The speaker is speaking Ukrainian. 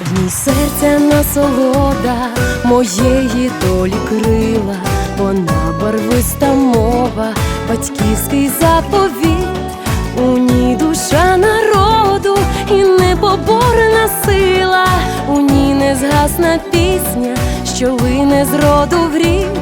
В ній серця насолода моєї долі крила, вона барвиста мова, батьківський заповіт, у ній душа народу і непоборна сила, у ній не згасна пісня, що лине з роду в рід,